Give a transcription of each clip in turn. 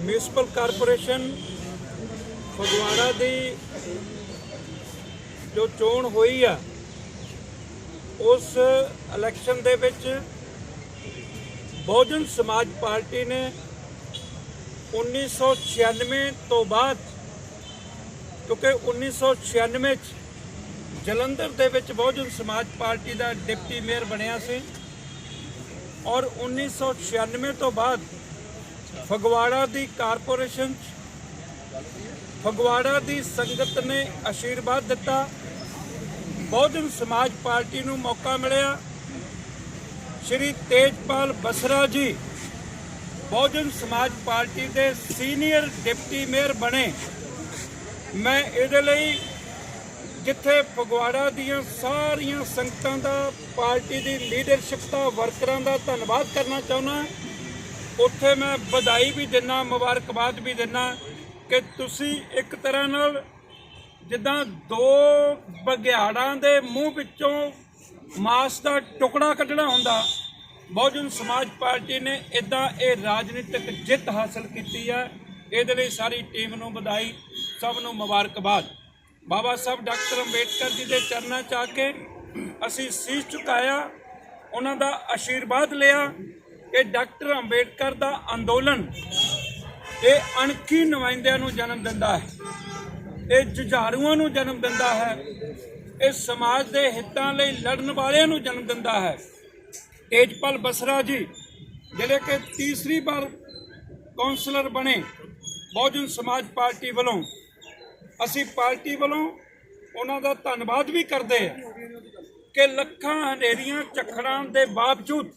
Municipal corporation Phagwara ਦੀ ਜੋ ਚੋਣ ਹੋਈ ਆ, ਉਸ ਇਲੈਕਸ਼ਨ ਦੇ ਵਿੱਚ ਬਹੁਜਨ ਸਮਾਜ ਪਾਰਟੀ ਨੇ 1996 ਤੋਂ ਬਾਅਦ, ਕਿਉਂਕਿ 1996 ਚ ਜਲੰਧਰ ਦੇ ਵਿੱਚ ਬਹੁਜਨ ਸਮਾਜ ਪਾਰਟੀ ਦਾ ਡਿਪਟੀ ਮੇਅਰ ਬਣਿਆ ਸੀ ਔਰ 1996 ਤੋਂ ਬਾਅਦ ਫਗਵਾੜਾ ਦੀ ਕਾਰਪੋਰੇਸ਼ਨ 'ਚ ਫਗਵਾੜਾ ਦੀ ਸੰਗਤ ਨੇ ਆਸ਼ੀਰਵਾਦ ਦਿੱਤਾ। ਬਹੁਜਨ ਸਮਾਜ ਪਾਰਟੀ ਨੂੰ ਮੌਕਾ ਮਿਲਿਆ। ਸ਼੍ਰੀ ਤੇਜਪਾਲ ਬਸਰਾ ਜੀ ਬਹੁਜਨ ਸਮਾਜ ਪਾਰਟੀ ਦੇ ਸੀਨੀਅਰ ਡਿਪਟੀ ਮੇਅਰ ਬਣੇ। ਮੈਂ ਇਹਦੇ ਲਈ ਜਿੱਥੇ ਫਗਵਾੜਾ ਦੀਆਂ ਸਾਰੀਆਂ ਸੰਗਤਾਂ ਦਾ, ਪਾਰਟੀ ਦੀ ਲੀਡਰਸ਼ਿਪ ਦਾ, ਵਰਕਰਾਂ ਦਾ ਧੰਨਵਾਦ ਕਰਨਾ ਚਾਹੁੰਦਾ ਉੱਥੇ ਮੈਂ ਵਧਾਈ ਵੀ ਦਿੰਨਾ, ਮੁਬਾਰਕਬਾਦ ਵੀ ਦਿੰਨਾ ਕਿ ਤੁਸੀਂ ਇੱਕ ਤਰ੍ਹਾਂ ਨਾਲ ਜਿੱਦਾਂ ਦੋ ਬਗਿਆੜਾਂ ਦੇ ਮੂੰਹ ਵਿੱਚੋਂ ਮਾਸ ਦਾ ਟੁਕੜਾ ਕੱਢਣਾ ਹੁੰਦਾ, ਬਹੁਜਨ ਸਮਾਜ ਪਾਰਟੀ ਨੇ ਇਦਾਂ ਇਹ ਰਾਜਨੀਤਿਕ ਜਿੱਤ ਹਾਸਲ ਕੀਤੀ ਹੈ ਇਹਦੇ ਲਈ ਸਾਰੀ ਟੀਮ ਨੂੰ ਵਧਾਈ, ਸਭ ਨੂੰ ਮੁਬਾਰਕਬਾਦ। ਬਾਬਾ ਸਾਹਿਬ ਡਾਕਟਰ ਅੰਬੇਡਕਰ ਜੀ ਦੇ ਚਰਨਾਂ 'ਚ ਆ ਕੇ ਅਸੀਂ ਸੀਸ ਝੁਕਾਇਆ, ਉਹਨਾਂ ਦਾ ਆਸ਼ੀਰਵਾਦ ਲਿਆ ਕਿ ਡਾਕਟਰ ਅੰਬੇਡਕਰ ਦਾ ਅੰਦੋਲਨ ਇਹ ਅਣਖੀ ਨੁਮਾਇੰਦਿਆਂ ਨੂੰ ਜਨਮ ਦਿੰਦਾ ਹੈ, ਇਹ ਜੁਝਾਰੂਆਂ ਨੂੰ ਜਨਮ ਦਿੰਦਾ ਹੈ, ਇਹ ਸਮਾਜ ਦੇ ਹਿੱਤਾਂ ਲਈ ਲੜਨ ਵਾਲਿਆਂ ਨੂੰ ਜਨਮ ਦਿੰਦਾ ਹੈ। ਤੇਜਪਾਲ ਬਸਰਾ ਜੀ, ਜਿਹੜੇ ਕਿ ਤੀਸਰੀ ਵਾਰ ਕਾਉਂਸਲਰ ਬਣੇ ਬਹੁਜਨ ਸਮਾਜ ਪਾਰਟੀ ਵੱਲੋਂ, ਅਸੀਂ ਪਾਰਟੀ ਵੱਲੋਂ ਉਹਨਾਂ ਦਾ ਧੰਨਵਾਦ ਵੀ ਕਰਦੇ ਹਾਂ ਕਿ ਲੱਖਾਂ ਹਨੇਰੀਆਂ, ਝੱਖੜਾਂ ਦੇ ਬਾਵਜੂਦ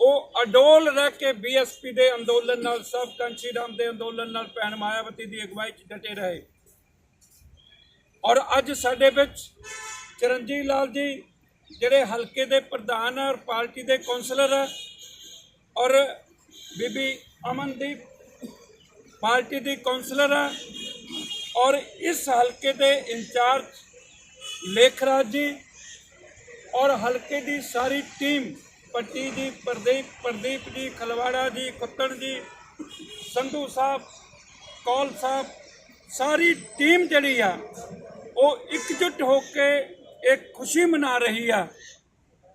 ਉਹ ਅਡੋਲ ਰਹਿ ਕੇ ਬੀਐਸਪੀ ਦੇ ਅੰਦੋਲਨ ਨਾਲ, ਸਭ ਕੰਚੀ ਰਾਮ ਦੇ ਅੰਦੋਲਨ ਨਾਲ ਭੈਣ ਮਾਇਆਵਤੀ ਦੀ ਅਗਵਾਈ 'ਚ ਡਟੇ ਰਹੇ। ਔਰ ਅੱਜ ਸਾਡੇ ਵਿੱਚ ਚਰਨਜੀਤ ਲਾਲ ਜੀ, ਜਿਹੜੇ ਹਲਕੇ ਦੇ ਪ੍ਰਧਾਨ ਹੈ ਔਰ ਪਾਰਟੀ ਦੇ ਕੌਂਸਲਰ ਹੈ, ਔਰ ਬੀਬੀ ਅਮਨਦੀਪ ਪਾਰਟੀ ਦੀ ਕੌਂਸਲਰ ਹੈ, ਔਰ ਇਸ ਹਲਕੇ ਦੇ ਇੰਚਾਰਜ ਲੇਖਰਾਜ ਜੀ, ਔਰ ਹਲਕੇ ਦੀ ਸਾਰੀ ਟੀਮ ਪੱਟੀ ਜੀ, ਪ੍ਰਦੀਪ ਪ੍ਰਦੀਪ ਜੀ, ਖਲਵਾੜਾ ਜੀ, ਕੁੱਤਣ ਜੀ, ਸੰਧੂ ਸਾਹਿਬ, ਕੌਲ ਸਾਹਿਬ, ਸਾਰੀ ਟੀਮ ਜਿਹੜੀ ਆ, ਉਹ ਇਕਜੁੱਟ ਹੋ ਕੇ ਇੱਕ ਖੁਸ਼ੀ ਮਨਾ ਰਹੀ ਆ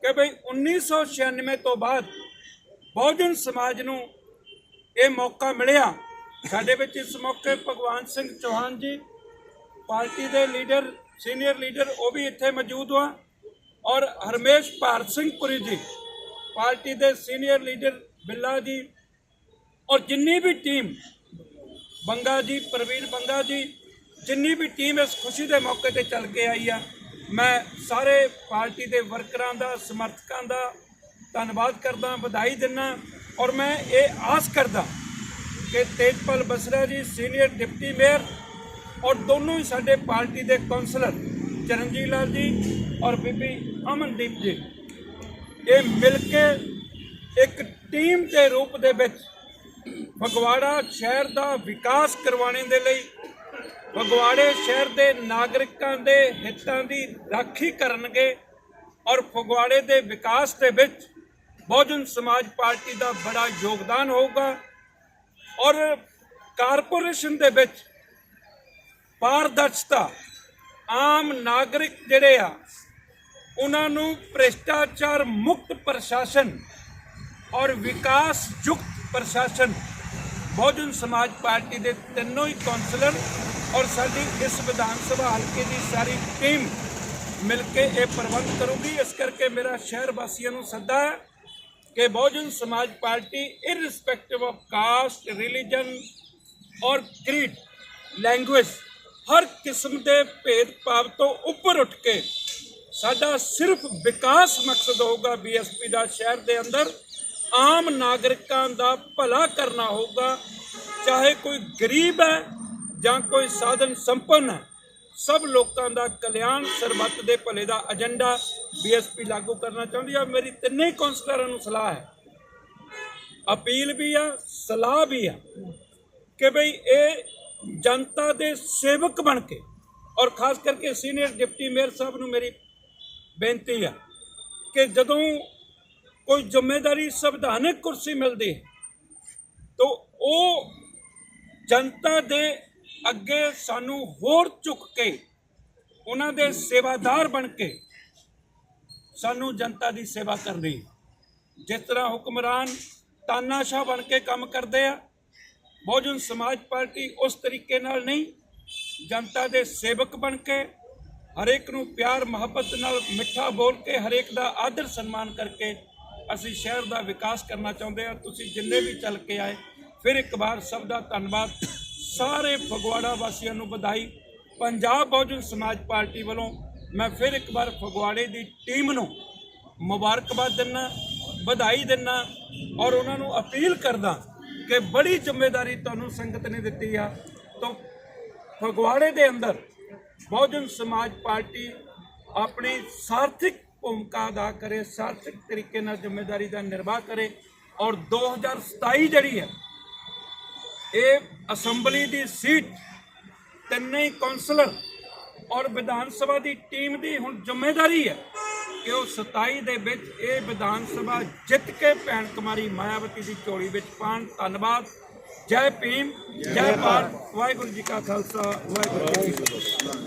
ਕਿ ਭਈ 1996 ਤੋਂ ਬਾਅਦ ਬਹੁਜਨ ਸਮਾਜ ਨੂੰ ਇਹ ਮੌਕਾ ਮਿਲਿਆ। ਸਾਡੇ ਵਿੱਚ ਇਸ ਮੌਕੇ ਭਗਵਾਨ ਸਿੰਘ ਚੌਹਾਨ ਜੀ, ਪਾਰਟੀ ਦੇ ਲੀਡਰ, ਸੀਨੀਅਰ ਲੀਡਰ, ਉਹ ਵੀ ਇੱਥੇ ਮੌਜੂਦ ਆ। ਔਰ ਹਰਮੇਸ਼ ਭਾਰਤ ਸਿੰਘ ਪੁਰੀ ਜੀ ਪਾਰਟੀ ਦੇ ਸੀਨੀਅਰ ਲੀਡਰ ਬਿੱਲਾ ਜੀ ਔਰ ਜਿੰਨੀ ਵੀ ਟੀਮ, ਬੰਗਾ ਜੀ, ਪ੍ਰਵੀਨ ਬੰਗਾ ਜੀ, ਜਿੰਨੀ ਵੀ ਟੀਮ ਇਸ ਖੁਸ਼ੀ ਦੇ ਮੌਕੇ ਤੇ ਚੱਲ ਕੇ ਆਈ ਆ, ਮੈਂ ਸਾਰੇ ਪਾਰਟੀ ਦੇ ਵਰਕਰਾਂ ਦਾ, ਸਮਰਥਕਾਂ ਦਾ ਧੰਨਵਾਦ ਕਰਦਾ, ਵਧਾਈ ਦਿੰਦਾ ਔਰ ਮੈਂ ਇਹ ਆਸ ਕਰਦਾ ਕਿ ਤੇਜਪਾਲ ਬਸਰਾ ਜੀ, ਸੀਨੀਅਰ ਡਿਪਟੀ ਮੇਅਰ ਔਰ ਦੋਨੋਂ ਹੀ ਸਾਡੇ ਪਾਰਟੀ ਦੇ ਕਾਉਂਸਲਰ ਚਰਨਜੀਤ ਲਾਲ ਜੀ ਔਰ ਬੀਬੀ ਅਮਨਦੀਪ ਜੀ ਇਹ ਮਿਲ ਕੇ ਇੱਕ ਟੀਮ ਦੇ ਰੂਪ ਦੇ ਵਿੱਚ ਫਗਵਾੜਾ ਸ਼ਹਿਰ ਦਾ ਵਿਕਾਸ ਕਰਵਾਉਣ ਦੇ ਲਈ ਫਗਵਾੜੇ ਸ਼ਹਿਰ ਦੇ ਨਾਗਰਿਕਾਂ ਦੇ ਹਿੱਤਾਂ ਦੀ ਰਾਖੀ ਕਰਨਗੇ ਔਰ ਫਗਵਾੜੇ ਦੇ ਵਿਕਾਸ ਦੇ ਵਿੱਚ ਬਹੁਜਨ ਸਮਾਜ ਪਾਰਟੀ ਦਾ ਬੜਾ ਯੋਗਦਾਨ ਹੋਊਗਾ ਔਰ ਕਾਰਪੋਰੇਸ਼ਨ ਦੇ ਵਿੱਚ ਪਾਰਦਰਸ਼ਤਾ ਆਮ ਨਾਗਰਿਕ ਜਿਹੜੇ ਆ ਉਹਨਾਂ ਨੂੰ ਭ੍ਰਿਸ਼ਟਾਚਾਰ ਮੁਕਤ ਪ੍ਰਸ਼ਾਸਨ ਔਰ ਵਿਕਾਸ ਯੁਕਤ ਪ੍ਰਸ਼ਾਸਨ, ਬਹੁਜਨ ਸਮਾਜ ਪਾਰਟੀ ਦੇ ਤਿੰਨੋਂ ਹੀ ਕਾਉਂਸਲਰ ਔਰ ਸਾਡੀ ਇਸ ਵਿਧਾਨ ਸਭਾ ਹਲਕੇ ਦੀ ਸਾਰੀ ਟੀਮ ਮਿਲ ਕੇ ਇਹ ਪ੍ਰਬੰਧ ਕਰੂਗੀ। ਇਸ ਕਰਕੇ ਮੇਰਾ ਸ਼ਹਿਰ ਵਾਸੀਆਂ ਨੂੰ ਸੱਦਾ ਹੈ ਕਿ Bahujan Samaj party irrespective of caste religion ਔਰ ਕ੍ਰੀਡ ਲੈਂਗੁਏਜ ਹਰ ਕਿਸਮ ਦੇ ਭੇਦਭਾਵ ਤੋਂ ਉੱਪਰ ਉੱਠ ਕੇ ਸਾਡਾ ਸਿਰਫ ਵਿਕਾਸ ਮਕਸਦ ਹੋਊਗਾ ਬੀਐਸਪੀ ਦਾ ਸ਼ਹਿਰ ਦੇ ਅੰਦਰ। ਆਮ ਨਾਗਰਿਕਾਂ ਦਾ ਭਲਾ ਕਰਨਾ ਹੋਊਗਾ। ਚਾਹੇ ਕੋਈ ਗਰੀਬ ਹੈ ਜਾਂ ਕੋਈ ਸਾਧਨ ਸੰਪੰਨ ਹੈ, ਸਭ ਲੋਕਾਂ ਦਾ ਕਲਿਆਣ ਸਰਬੱਤ ਦੇ ਭਲੇ ਦਾ ਏਜੰਡਾ ਬੀਐਸਪੀ ਲਾਗੂ ਕਰਨਾ ਚਾਹੁੰਦੀ ਹੈ ਮੇਰੀ ਤਿੰਨੇ ਕੌਂਸਲਰਾਂ ਨੂੰ ਸਲਾਹ ਹੈ। ਅਪੀਲ ਵੀ ਆ, ਸਲਾਹ ਵੀ ਆ ਕਿ ਭਈ ਇਹ ਜਨਤਾ ਦੇ ਸੇਵਕ ਬਣ ਕੇ ਔਰ ਖਾਸ ਕਰਕੇ ਸੀਨੀਅਰ ਡਿਪਟੀ ਮੇਅਰ ਸਾਹਿਬ ਨੂੰ ਮੇਰੀ ਬੇਨਤੀ ਆ ਕਿ ਜਦੋਂ ਕੋਈ ਜ਼ਿੰਮੇਵਾਰੀ ਸੰਵਿਧਾਨਕ ਕੁਰਸੀ ਮਿਲਦੀ ਹੈ, ਤਾਂ ਉਹ ਜਨਤਾ ਦੇ ਅੱਗੇ ਸਾਨੂੰ ਹੋਰ ਝੁਕ ਕੇ, ਉਹਨਾਂ ਦੇ ਸੇਵਾਦਾਰ ਬਣ ਕੇ ਸਾਨੂੰ ਜਨਤਾ ਦੀ ਸੇਵਾ ਕਰਨੀ ਜਿਸ ਤਰ੍ਹਾਂ ਹੁਕਮਰਾਨ ਤਾਨਾਸ਼ਾਹ ਬਣ ਕੇ ਕੰਮ ਕਰਦੇ ਆ, ਬਹੁਜਨ ਸਮਾਜ ਪਾਰਟੀ ਉਸ ਤਰੀਕੇ ਨਾਲ ਨਹੀਂ, ਜਨਤਾ ਦੇ ਸੇਵਕ ਬਣ ਕੇ ਹਰੇਕ ਨੂੰ ਪਿਆਰ, ਮੁਹੱਬਤ ਨਾਲ ਮਿੱਠਾ ਬੋਲ ਕੇ ਹਰੇਕ ਦਾ ਆਦਰ ਸਨਮਾਨ ਕਰਕੇ ਅਸੀਂ ਸ਼ਹਿਰ ਦਾ ਵਿਕਾਸ ਕਰਨਾ ਚਾਹੁੰਦੇ ਹਾਂ। ਤੁਸੀਂ ਜਿੰਨੇ ਵੀ ਚੱਲ ਕੇ ਆਏ, ਫਿਰ ਇੱਕ ਵਾਰ ਸਭ ਦਾ ਧੰਨਵਾਦ। ਸਾਰੇ ਫਗਵਾੜਾ ਵਾਸੀਆਂ ਨੂੰ ਵਧਾਈ। ਪੰਜਾਬ ਬਹੁਜਨ ਸਮਾਜ ਪਾਰਟੀ ਵੱਲੋਂ ਮੈਂ ਫਿਰ ਇੱਕ ਵਾਰ ਫਗਵਾੜੇ ਦੀ ਟੀਮ ਨੂੰ ਮੁਬਾਰਕਬਾਦ ਦਿੰਦਾ ਵਧਾਈ ਦਿੰਦਾ ਔਰ ਉਹਨਾਂ ਨੂੰ ਅਪੀਲ ਕਰਦਾ ਕਿ ਬੜੀ ਜ਼ਿੰਮੇਵਾਰੀ ਤੁਹਾਨੂੰ ਸੰਗਤ ਨੇ ਦਿੱਤੀ ਆ। ਤਾਂ ਫਗਵਾੜੇ ਦੇ ਅੰਦਰ ਬਹੁਜਨ ਸਮਾਜ ਪਾਰਟੀ ਆਪਣੀ ਸਾਰਥਿਕ ਭੂਮਿਕਾ ਅਦਾ ਕਰੇ, ਸਾਰਥਿਕ ਤਰੀਕੇ ਨਾਲ ਜ਼ਿੰਮੇਵਾਰੀ ਦਾ ਨਿਰਵਾਹ ਕਰੇ ਔਰ 2027 ਜਿਹੜੀ ਹੈ, ਇਹ ਅਸੈਂਬਲੀ ਦੀ ਸੀਟ ਤਿੰਨੇ ਹੀ ਕੌਂਸਲਰ ਔਰ ਵਿਧਾਨ ਸਭਾ ਦੀ ਟੀਮ ਦੀ ਹੁਣ ਜ਼ਿੰਮੇਵਾਰੀ ਹੈ ਕਿ ਉਹ 27 ਦੇ ਵਿੱਚ ਇਹ ਵਿਧਾਨ ਸਭਾ ਜਿੱਤ ਕੇ ਭੈਣ ਕੁਮਾਰੀ ਮਾਇਆਵਤੀ ਦੀ ਝੋਲੀ ਵਿੱਚ ਪਾਣ ਧੰਨਵਾਦ। ਜੈ ਭੀਮ ਜੈ ਭਾਰਤ ਵਾਹਿਗੁਰੂ ਜੀ ਕਾ ਖਾਲਸਾ ਵਾਹਿਗੁਰੂ ਜੀ ਕੀ ਫਤਿਹ।